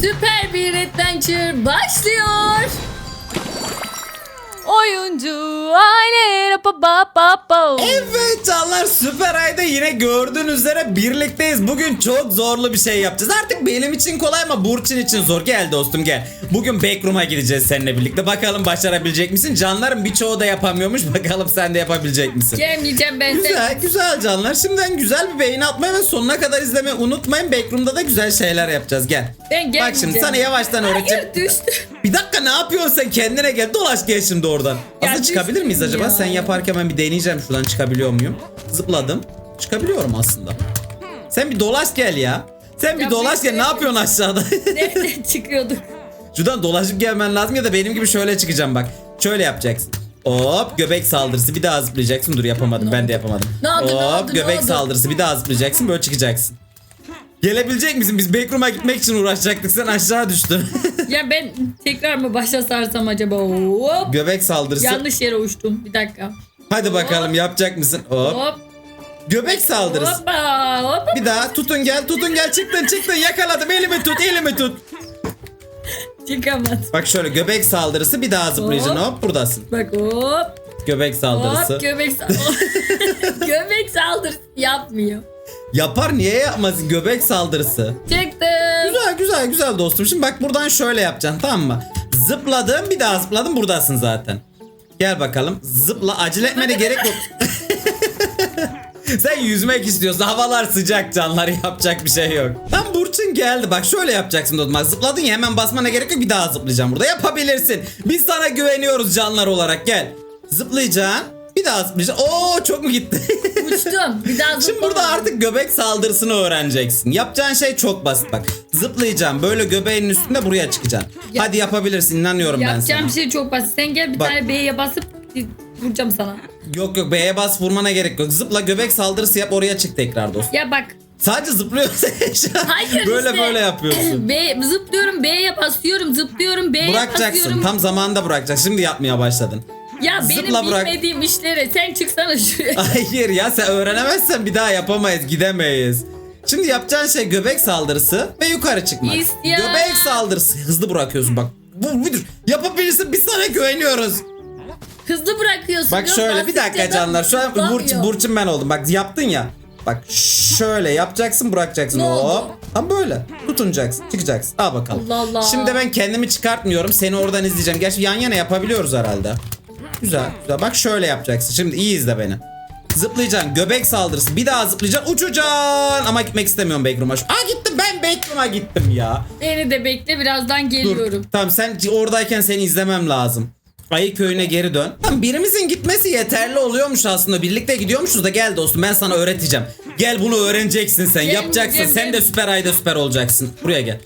Süper bir adventure başlıyor. Oyuncu aile. Evet canlar Süper Ay'da yine gördüğünüz üzere birlikteyiz. Bugün çok zorlu bir şey yapacağız. Artık benim için kolay ama Burçin için zor. Gel dostum gel. Bugün Backroom'a gideceğiz seninle birlikte. Bakalım başarabilecek misin? Canlarım birçoğu da yapamıyormuş. Bakalım sen de yapabilecek misin? Gelmeyeceğim ben seni. Güzel güzel canlar. Şimdiden güzel bir beğeni atmayı ve sonuna kadar izlemeyi unutmayın. Backroom'da da güzel şeyler yapacağız. Gel. Ben Bak gelmeyeceğim. şimdi sana yavaştan öğreteceğim. Hayır düştü. Bir dakika ne yapıyorsun sen kendine gel dolaş gel şimdi oradan. Ya Aslında çıkabilir miyiz acaba? ya. Sen yaparken ben bir deneyeceğim şuradan çıkabiliyor muyum? Zıpladım. Çıkabiliyorum aslında. Sen bir dolaş gel ya. Sen bir dolaş gel ne yapıyorsun aşağıda? Nereden çıkıyorduk? şuradan dolaşıp gelmen lazım ya da benim gibi şöyle çıkacağım bak. Şöyle yapacaksın. Hop göbek saldırısı bir daha zıplayacaksın. Dur yapamadım ben de yapamadım. Ne oldu, ne Hop oldu, ne göbek oldu? saldırısı bir daha zıplayacaksın böyle çıkacaksın. Gelebilecek misin? Biz backroom'a gitmek için uğraşacaktık sen aşağı düştün. Ya ben tekrar mı başa sarsam acaba? Hop. göbek saldırısı. Yanlış yere uçtum. Bir dakika. Hadi bakalım yapacak mısın? Hop. Hop. Göbek saldırısı. Hoppa. Hoppa. Bir daha tutun gel tutun gel çıktın çıktın yakaladım elimi tut elimi tut. Çıkamadım. Bak şöyle göbek saldırısı bir daha zıplayacaksın Hop. hop buradasın. Bak hop. Göbek saldırısı. Hop göbek saldırısı. göbek saldırısı yapmıyor. Yapar niye yapmasın göbek saldırısı. Çıktım. Güzel güzel dostum. Şimdi bak buradan şöyle yapacaksın tamam mı? Zıpladım bir daha zıpladım buradasın zaten. Gel bakalım zıpla acele etmene gerek yok. Sen yüzmek istiyorsun. Havalar sıcak canlar yapacak bir şey yok. Tam Burçin geldi. Bak şöyle yapacaksın dostum. Zıpladın ya hemen basmana gerek yok. Bir daha zıplayacağım burada. Yapabilirsin. Biz sana güveniyoruz canlar olarak. Gel. Zıplayacaksın. Bir daha zıplayacaksın. Oo çok mu gitti? Uçtum. Bir daha Şimdi burada artık göbek saldırısını öğreneceksin. Yapacağın şey çok basit bak. Zıplayacaksın böyle göbeğin üstünde buraya çıkacaksın. Ya- Hadi yapabilirsin inanıyorum ben Yapacağım sana. şey çok basit. Sen gel bir Bak. tane B'ye basıp vuracağım sana. Yok yok B'ye bas vurmana gerek yok. Zıpla göbek saldırısı yap oraya çık tekrar dostum. Ya bak. Sadece zıplıyorsun şu an. Hayır Böyle işte. böyle yapıyorsun. B, zıplıyorum B'ye basıyorum zıplıyorum B'ye Bırakacaksın. basıyorum. Tam zamanında bırakacaksın. Şimdi yapmaya başladın. Ya benim zıpla bırak. bilmediğim işlere sen çıksana şuraya. Hayır ya sen öğrenemezsen bir daha yapamayız gidemeyiz. Şimdi yapacağın şey göbek saldırısı ve yukarı çıkmak. İstiyorum. Göbek saldırısı hızlı bırakıyorsun bak. Bu budur. Yapabilirsin biz sana güveniyoruz. Hızlı bırakıyorsun. Bak şöyle bir dakika canlar. Şu an. Burç, Burç'un ben oldum. Bak yaptın ya. Bak şöyle yapacaksın bırakacaksın. Ne oldu? Hop. Tam böyle. Tutunacaksın. Çıkacaksın. Al bakalım. Allah Allah. Şimdi ben kendimi çıkartmıyorum. Seni oradan izleyeceğim. Gerçi yan yana yapabiliyoruz herhalde. Güzel güzel. Bak şöyle yapacaksın. Şimdi iyi izle beni. Zıplayacaksın. Göbek saldırısı. Bir daha zıplayacaksın. Uçacaksın. Ama gitmek istemiyorum Backroom'a. Aa gittim ben Backroom'a gittim ya. Beni de bekle birazdan Dur. geliyorum. Tamam sen oradayken seni izlemem lazım. Ayı köyüne geri dön. Tamam birimizin gitmesi yeterli oluyormuş aslında. Birlikte gidiyormuşuz da gel dostum ben sana öğreteceğim. Gel bunu öğreneceksin sen. Yapacaksın. Sen de süper ayda süper olacaksın. Buraya gel.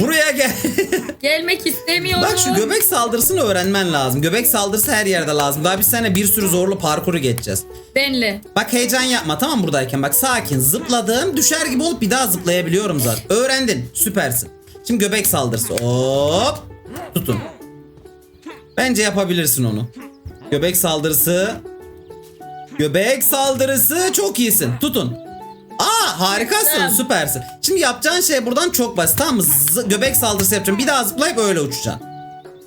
Buraya gel. Gelmek istemiyorum. Bak şu göbek saldırısını öğrenmen lazım. Göbek saldırısı her yerde lazım. Daha biz seninle bir sürü zorlu parkuru geçeceğiz. Benle. Bak heyecan yapma tamam buradayken. Bak sakin zıpladım düşer gibi olup bir daha zıplayabiliyorum zaten. Öğrendin süpersin. Şimdi göbek saldırısı hop tutun. Bence yapabilirsin onu. Göbek saldırısı. Göbek saldırısı çok iyisin. Tutun. Harikasın süpersin. Şimdi yapacağın şey buradan çok basit tamam mı? Z- göbek saldırısı yapacağım. Bir daha zıplayıp öyle uçacaksın.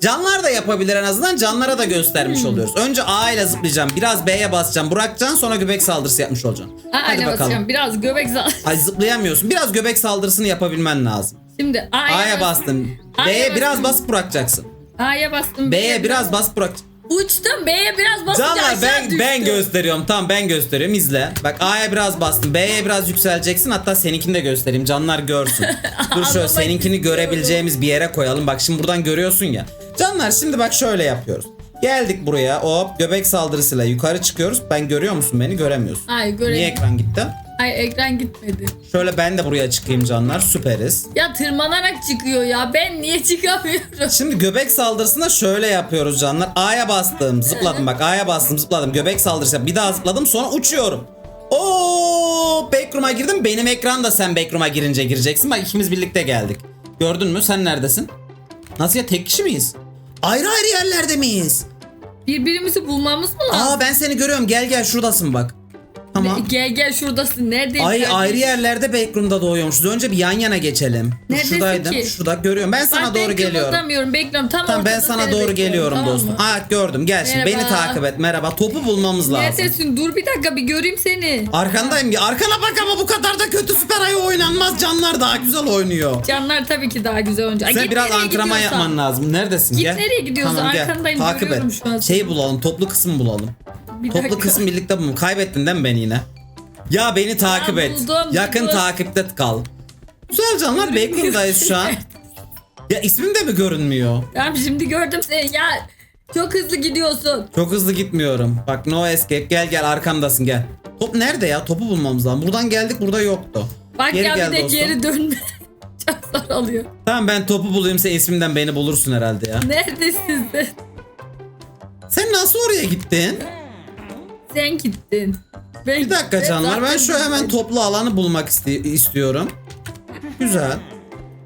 Canlar da yapabilir en azından. Canlara da göstermiş Hmm. oluyoruz. Önce A ile zıplayacağım. Biraz B'ye basacağım. Bırakacaksın sonra göbek saldırısı yapmış olacaksın. Ha, Hadi bakalım. basacağım. Biraz göbek sal. Ay zıplayamıyorsun. Biraz göbek saldırısını yapabilmen lazım. Şimdi A'ya, A'ya bas- bastın. A'ya B'ye biraz bastım. basıp bırakacaksın. A'ya bastım. B'ye biraz bas bırak. Uçtum B'ye biraz basınca Canlar aşağı ben düştüm. ben gösteriyorum. Tamam ben gösteriyorum. izle. Bak A'ya biraz bastım. B'ye biraz yükseleceksin. Hatta seninkini de göstereyim. Canlar görsün. Dur şöyle seninkini istiyorum. görebileceğimiz bir yere koyalım. Bak şimdi buradan görüyorsun ya. Canlar şimdi bak şöyle yapıyoruz. Geldik buraya. Hop göbek saldırısıyla yukarı çıkıyoruz. Ben görüyor musun beni? Göremiyorsun. Ay Niye göremiyorum. ekran gitti? Ay ekran gitmedi. Şöyle ben de buraya çıkayım canlar. Süperiz. Ya tırmanarak çıkıyor ya. Ben niye çıkamıyorum? Şimdi göbek saldırısında şöyle yapıyoruz canlar. A'ya bastım, zıpladım bak. A'ya bastım, zıpladım. Göbek saldırısı yap- bir daha zıpladım sonra uçuyorum. Oo, backroom'a girdim. Benim ekran da sen backroom'a girince gireceksin. Bak ikimiz birlikte geldik. Gördün mü? Sen neredesin? Nasıl ya tek kişi miyiz? Ayrı ayrı yerlerde miyiz? Birbirimizi bulmamız mı lazım? Aa ben seni görüyorum. Gel gel şuradasın bak. Tamam. Gel gel şuradasın. Neredesin? Ay kardeşim? ayrı yerlerde backroom'da doğuyormuşuz. Önce bir yan yana geçelim. Neredesin Şuradaydım. ki? Şurada görüyorum. Ben sana doğru ben geliyorum. kımıldamıyorum. Bekliyorum. Tam Tamam ben ortada sana seni doğru bekliyorum, geliyorum tamam dostum. mı? Gördüm. Gel şimdi beni Merhaba. takip et. Merhaba. Topu bulmamız lazım. Neredesin? Dur bir dakika bir göreyim seni. Arkandayım. ya. Arkana bak ama bu kadar da kötü süper ayı oynanmaz. Canlar daha güzel oynuyor. Canlar tabii ki daha güzel oyuncu. Ay, Sen git biraz nereye antrenman gidiyorsan. yapman lazım. Neredesin? Git nereye gidiyorsun? Arkandayım, Takip et. görüyorum şu an. Şeyi bulalım. Toplu kısım bulalım. Bir Toplu dakika. kısım birlikte bulalım. Kaybettin değil mi beni yine? Ya beni takip Ya et. buldum, Yakın buldum. takipte kal. Güzel canlar. Backroom'dayız şu an. Ya ismim de mi görünmüyor? Tamam şimdi gördüm seni. Ya çok hızlı gidiyorsun. Çok hızlı gitmiyorum. Bak no escape. Gel gel arkamdasın gel. Top nerede ya? Topu bulmamız lazım. Buradan geldik burada yoktu. Bak Geri ya gel bir de dostum. geri dönme. çok zor oluyor. Tamam ben topu bulayım sen ismimden beni bulursun herhalde ya. Neredesin sen? Sen nasıl oraya gittin? Sen gittin. Ben, Bir dakika canlar ben şu hemen gittim. toplu alanı bulmak iste- istiyorum. Güzel.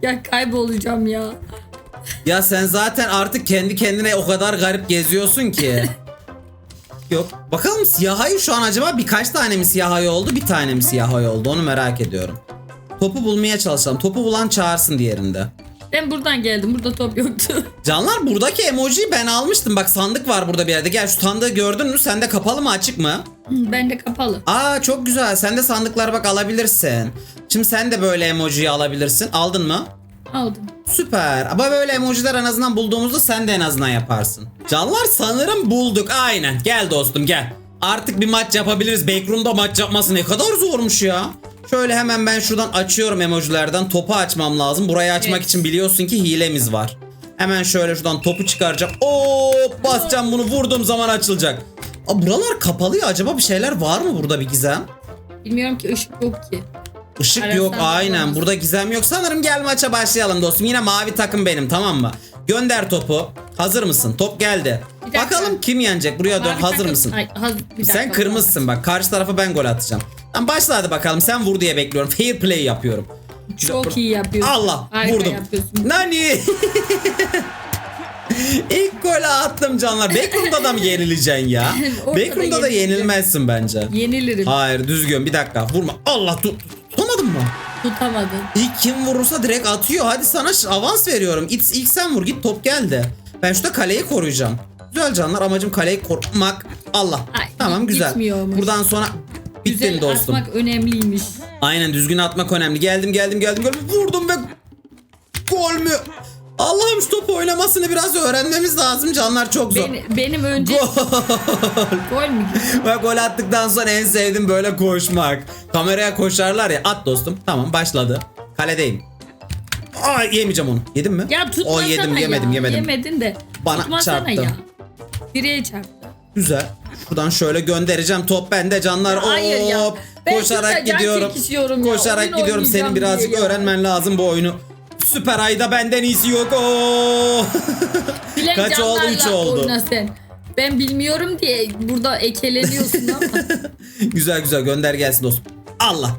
Ya kaybolacağım ya. Ya sen zaten artık kendi kendine o kadar garip geziyorsun ki. Yok. Bakalım siyah ayı şu an acaba birkaç tane mi siyah ayı oldu bir tane mi siyah ayı oldu onu merak ediyorum. Topu bulmaya çalışalım. Topu bulan çağırsın diğerinde. Ben buradan geldim. Burada top yoktu. Canlar buradaki emojiyi ben almıştım. Bak sandık var burada bir yerde. Gel şu sandığı gördün mü? Sende kapalı mı açık mı? ben de kapalı. Aa çok güzel. Sen de sandıklar bak alabilirsin. Şimdi sen de böyle emojiyi alabilirsin. Aldın mı? Aldım. Süper. Ama böyle emojiler en azından bulduğumuzda sen de en azından yaparsın. Canlar sanırım bulduk. Aynen. Gel dostum gel. Artık bir maç yapabiliriz. Backroom'da maç yapması ne kadar zormuş ya. Şöyle hemen ben şuradan açıyorum emojilerden. Topu açmam lazım. Burayı açmak Evet. için biliyorsun ki hilemiz var. Hemen şöyle şuradan topu çıkaracağım. Hop basacağım bunu vurduğum zaman açılacak. Aa, buralar kapalı ya. Acaba bir şeyler var mı burada bir gizem? Bilmiyorum ki ışık yok ki. Işık Arasam yok aynen bulamaz. burada gizem yok sanırım gel maça başlayalım dostum yine mavi takım benim tamam mı Gönder topu hazır mısın top geldi. Bakalım kim yenecek buraya dön hazır takım- mısın Ay, haz- Sen kırmızısın bak karşı tarafa ben gol atacağım Tamam başla hadi bakalım sen vur diye bekliyorum fair play yapıyorum Çok iyi yapıyorsun. Allah Harika vurdum yapıyorsun. Nani İlk golü attım canlar Backroom'da da mı yenileceksin ya Backroom'da da yenilmezsin bence Yenilirim. Hayır düzgün bir dakika vurma Allah tut tutamadın mı Tutamadın. İlk kim vurursa direkt atıyor. Hadi sana avans veriyorum. İlk, ilk sen vur git top geldi. Ben şurada kaleyi koruyacağım. Güzel canlar amacım kaleyi korumak. Allah. Ay, tamam güzel. gitmiyormuş. Buradan sonra bittin Güzel dostum. atmak önemliymiş. Aynen düzgün atmak önemli. Geldim geldim geldim. geldim. Vurdum ve gol mü? Allah'ım şu topu oynamasını biraz öğrenmemiz lazım. Canlar çok zor. Ben, benim önce Gol. gol mü? Ben gol attıktan sonra en sevdiğim böyle koşmak. Kameraya koşarlar ya. At dostum. Tamam başladı. Kaledeyim. Aa yemeyeceğim onu. Yedim mi? Ya tutmasana O yedim yemedim ya. yemedim. Yemedin de. Bana tutmasana çarptı. ya. Direğe çarptı. Güzel. Şuradan şöyle göndereceğim. Top bende canlar. Hayır ya. Hop. Ben Koşarak gidiyorum. çekişiyorum ya. Koşarak Oyun gidiyorum. Senin oynayacağım birazcık diye ya. öğrenmen lazım bu oyunu. Süper ayda benden iyisi yok. Oo. Bilen Kaç oldu? canlarla Üç oldu. Oyna sen. Ben bilmiyorum diye burada ekeleniyorsun ama. güzel güzel gönder gelsin dostum. Allah.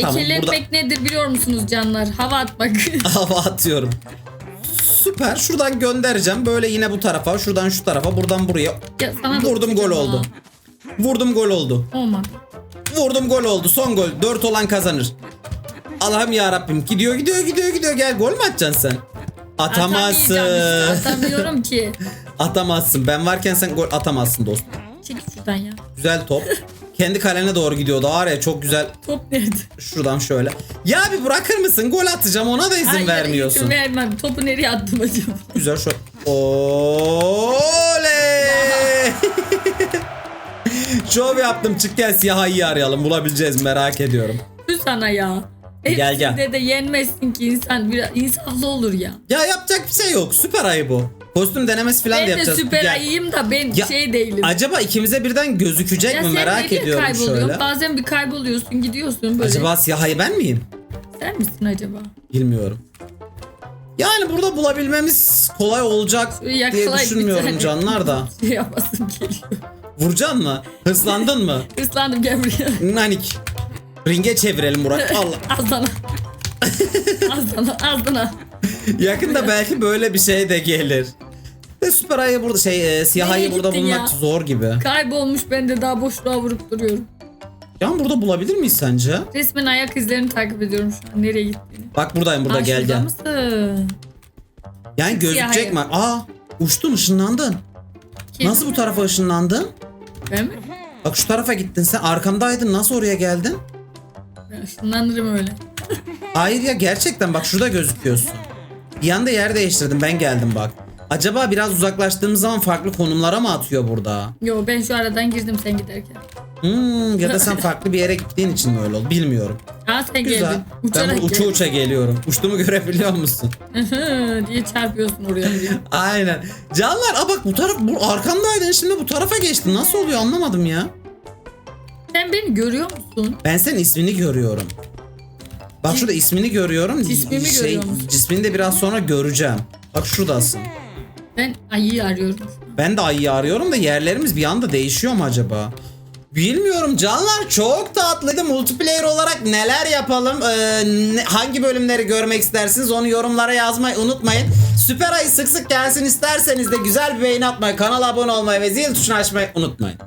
Tamam, Ekelenmek nedir biliyor musunuz canlar? Hava atmak. Hava atıyorum. Süper. Şuradan göndereceğim. Böyle yine bu tarafa. Şuradan şu tarafa. Buradan buraya. Ya sana da Vurdum gol tutacağım oldu. ha. Vurdum gol oldu. Olmadı. Vurdum gol oldu. Son gol. 4 olan kazanır. Allah'ım ya Rabbim. Gidiyor gidiyor gidiyor gidiyor. Gel gol mü atacaksın sen? Atamazsın. Atamayacağım işte, Atamıyorum ki. Atamazsın. Ben varken sen gol atamazsın dostum. Çekil şuradan ya. Güzel top. Kendi kalene doğru gidiyordu. Var ya çok güzel. Top nerede? Şuradan şöyle. Ya bir bırakır mısın? Gol atacağım. Ona da izin Hayır, vermiyorsun. izin vermem. Topu nereye attım acaba? Güzel şöyle. Oley! Şov yaptım. Çık gel siyah ayıyı arayalım. Bulabileceğiz merak ediyorum. Şu sana ya. Gel, gel. Hepsinde de yenmezsin ki insan biraz insaflı olur ya. Ya yapacak bir şey yok. Süper ayı bu. Kostüm denemesi falan da Ben de yapacağız. süper Gel. ayıyım da ben Ya, şey değilim. Acaba ikimize birden gözükecek ya mi merak ediyorum kayboluyorsun? şöyle. Bazen bir kayboluyorsun gidiyorsun böyle. Acaba siyah ayı ben miyim? Sen misin acaba? Bilmiyorum. Yani burada bulabilmemiz kolay olacak Şöyle diye bir düşünmüyorum tane canlar da. Şey yapasın geliyor. Vuracaksın mı? Hırslandın mı? Islandım gel buraya. Nanik. Ringe çevirelim Burak. Allah. Az sana. az sana az sana. Yakında belki böyle bir şey de gelir. Ve süper ayı burada şey e, siyah Nereye ayı burada gittin bulmak ya? zor gibi. Kaybolmuş ben de daha boşluğa vurup duruyorum. Can burada bulabilir miyiz sence? Resmen ayak izlerini takip ediyorum şu an. Nereye gittiğini. Bak buradayım burada Aa, gel şurada gel. mısın? Yani gözükecek mi? Aa uçtun ışınlandın. Kim? Nasıl bu tarafa ışınlandın? Ben mi? Bak şu tarafa gittin sen arkamdaydın nasıl oraya geldin? Ben ışınlanırım öyle. Hayır ya gerçekten bak şurada gözüküyorsun. Bir anda yer değiştirdim ben geldim bak. Acaba biraz uzaklaştığımız zaman farklı konumlara mı atıyor burada? Yo ben şu aradan girdim sen giderken. Hmm, ya da sen farklı bir yere gittiğin için mi öyle oldu bilmiyorum. Aa sen Güzel. geldin. Ben Uçarak bu uça geldin. uça geliyorum. Uçtuğumu görebiliyor musun? diye çarpıyorsun oraya buraya. Aynen. Canlar aa bak bu taraf bu arkamdaydın şimdi bu tarafa geçtin. Nasıl oluyor anlamadım ya. Sen beni görüyor musun? Ben senin ismini görüyorum. Bak şurada ismini görüyorum. Cismimi şey, görüyor musun? Cismini de biraz sonra göreceğim. Bak şuradasın. Ben ayıyı arıyorum. Ben de ayıyı arıyorum da yerlerimiz bir anda değişiyor mu acaba? Bilmiyorum canlar çok tatlıydı. Multiplayer olarak neler yapalım? Ee, ne- hangi bölümleri görmek istersiniz? Onu yorumlara yazmayı unutmayın. Süper Ayı sık sık gelsin isterseniz de güzel bir beğeni atmayı, kanala abone olmayı ve zil tuşunu açmayı unutmayın.